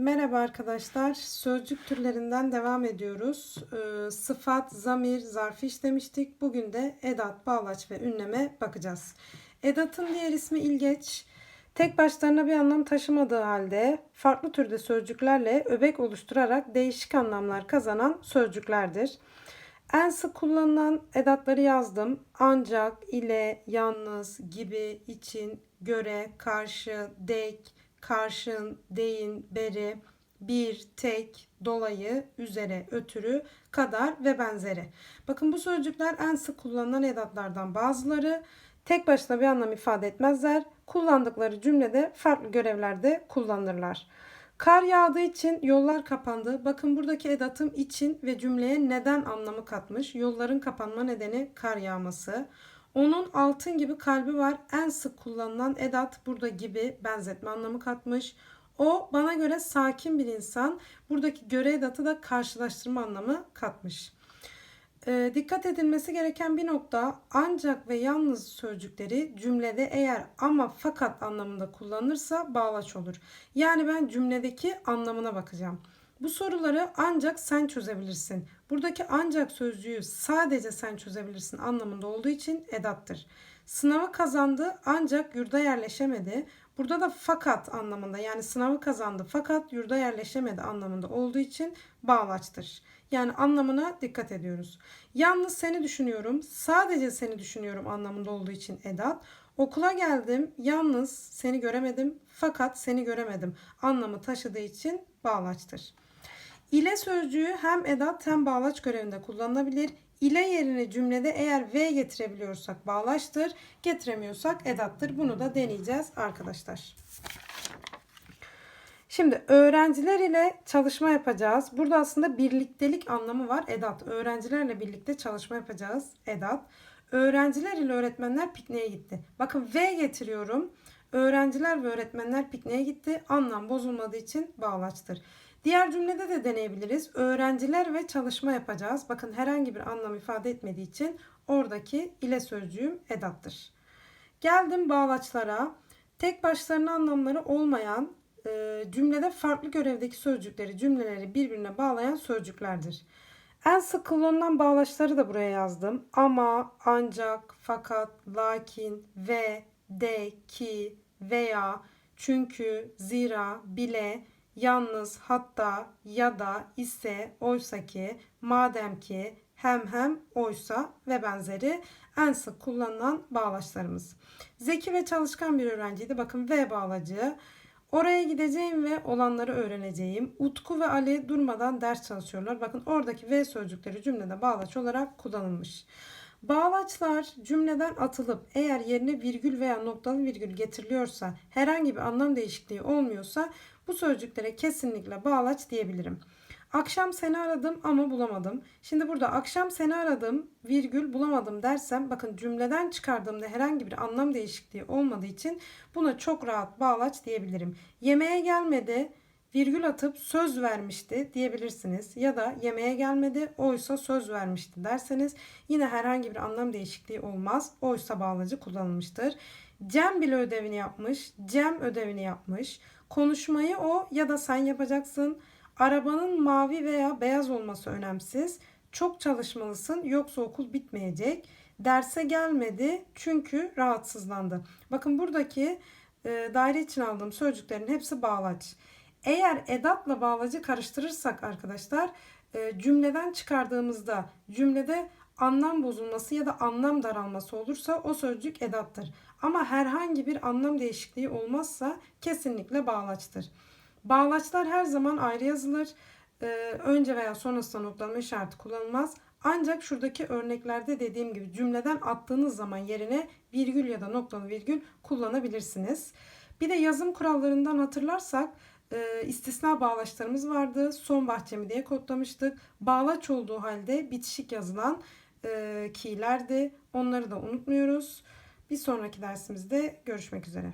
Merhaba arkadaşlar. Sözcük türlerinden devam ediyoruz. Ee, sıfat, zamir, zarf işlemiştik. Bugün de edat, bağlaç ve ünleme bakacağız. Edatın diğer ismi ilgeç. Tek başlarına bir anlam taşımadığı halde farklı türde sözcüklerle öbek oluşturarak değişik anlamlar kazanan sözcüklerdir. En sık kullanılan edatları yazdım. Ancak, ile, yalnız, gibi, için, göre, karşı, dek, karşın, deyin, beri, bir, tek, dolayı, üzere, ötürü, kadar ve benzeri. Bakın bu sözcükler en sık kullanılan edatlardan bazıları. Tek başına bir anlam ifade etmezler. Kullandıkları cümlede farklı görevlerde kullanırlar. Kar yağdığı için yollar kapandı. Bakın buradaki edatım için ve cümleye neden anlamı katmış. Yolların kapanma nedeni kar yağması. Onun altın gibi kalbi var. En sık kullanılan edat burada gibi benzetme anlamı katmış. O bana göre sakin bir insan. Buradaki göre edatı da karşılaştırma anlamı katmış. E, dikkat edilmesi gereken bir nokta ancak ve yalnız sözcükleri cümlede eğer ama fakat anlamında kullanılırsa bağlaç olur. Yani ben cümledeki anlamına bakacağım. Bu soruları ancak sen çözebilirsin. Buradaki ancak sözcüğü sadece sen çözebilirsin anlamında olduğu için edattır. Sınavı kazandı ancak yurda yerleşemedi. Burada da fakat anlamında yani sınavı kazandı fakat yurda yerleşemedi anlamında olduğu için bağlaçtır. Yani anlamına dikkat ediyoruz. Yalnız seni düşünüyorum, sadece seni düşünüyorum anlamında olduğu için edat. Okula geldim, yalnız seni göremedim fakat seni göremedim anlamı taşıdığı için bağlaçtır. İle sözcüğü hem edat hem bağlaç görevinde kullanılabilir. İle yerine cümlede eğer V getirebiliyorsak bağlaçtır, getiremiyorsak edattır. Bunu da deneyeceğiz arkadaşlar. Şimdi öğrenciler ile çalışma yapacağız. Burada aslında birliktelik anlamı var edat. Öğrencilerle birlikte çalışma yapacağız edat. Öğrenciler ile öğretmenler pikniğe gitti. Bakın V getiriyorum. Öğrenciler ve öğretmenler pikniğe gitti. Anlam bozulmadığı için bağlaçtır. Diğer cümlede de deneyebiliriz. Öğrenciler ve çalışma yapacağız. Bakın herhangi bir anlam ifade etmediği için oradaki ile sözcüğüm edattır. Geldim bağlaçlara. Tek başlarına anlamları olmayan e, cümlede farklı görevdeki sözcükleri, cümleleri birbirine bağlayan sözcüklerdir. En sık kullanılan bağlaçları da buraya yazdım. Ama, ancak, fakat, lakin, ve, de, ki, veya, çünkü, zira, bile, yalnız, hatta, ya da, ise, oysa ki, madem ki, hem hem, oysa ve benzeri en sık kullanılan bağlaçlarımız. Zeki ve çalışkan bir öğrenciydi. Bakın ve bağlacı. Oraya gideceğim ve olanları öğreneceğim. Utku ve Ali durmadan ders çalışıyorlar. Bakın oradaki ve sözcükleri cümlede bağlaç olarak kullanılmış. Bağlaçlar cümleden atılıp eğer yerine virgül veya noktalı virgül getiriliyorsa herhangi bir anlam değişikliği olmuyorsa bu sözcüklere kesinlikle bağlaç diyebilirim. Akşam seni aradım ama bulamadım. Şimdi burada akşam seni aradım virgül bulamadım dersem bakın cümleden çıkardığımda herhangi bir anlam değişikliği olmadığı için buna çok rahat bağlaç diyebilirim. Yemeğe gelmedi virgül atıp söz vermişti diyebilirsiniz. Ya da yemeğe gelmedi oysa söz vermişti derseniz yine herhangi bir anlam değişikliği olmaz. Oysa bağlacı kullanılmıştır. Cem bile ödevini yapmış. Cem ödevini yapmış. Konuşmayı o ya da sen yapacaksın. Arabanın mavi veya beyaz olması önemsiz. Çok çalışmalısın yoksa okul bitmeyecek. Derse gelmedi çünkü rahatsızlandı. Bakın buradaki e, daire için aldığım sözcüklerin hepsi bağlaç. Eğer edatla bağlacı karıştırırsak arkadaşlar e, cümleden çıkardığımızda cümlede anlam bozulması ya da anlam daralması olursa o sözcük edattır. Ama herhangi bir anlam değişikliği olmazsa kesinlikle bağlaçtır. Bağlaçlar her zaman ayrı yazılır. Ee, önce veya sonrasında noktalama işareti kullanılmaz. Ancak şuradaki örneklerde dediğim gibi cümleden attığınız zaman yerine virgül ya da noktalı virgül kullanabilirsiniz. Bir de yazım kurallarından hatırlarsak e, istisna bağlaçlarımız vardı. Son bahçemi diye kodlamıştık. Bağlaç olduğu halde bitişik yazılan e, keylerdi. Onları da unutmuyoruz. Bir sonraki dersimizde görüşmek üzere.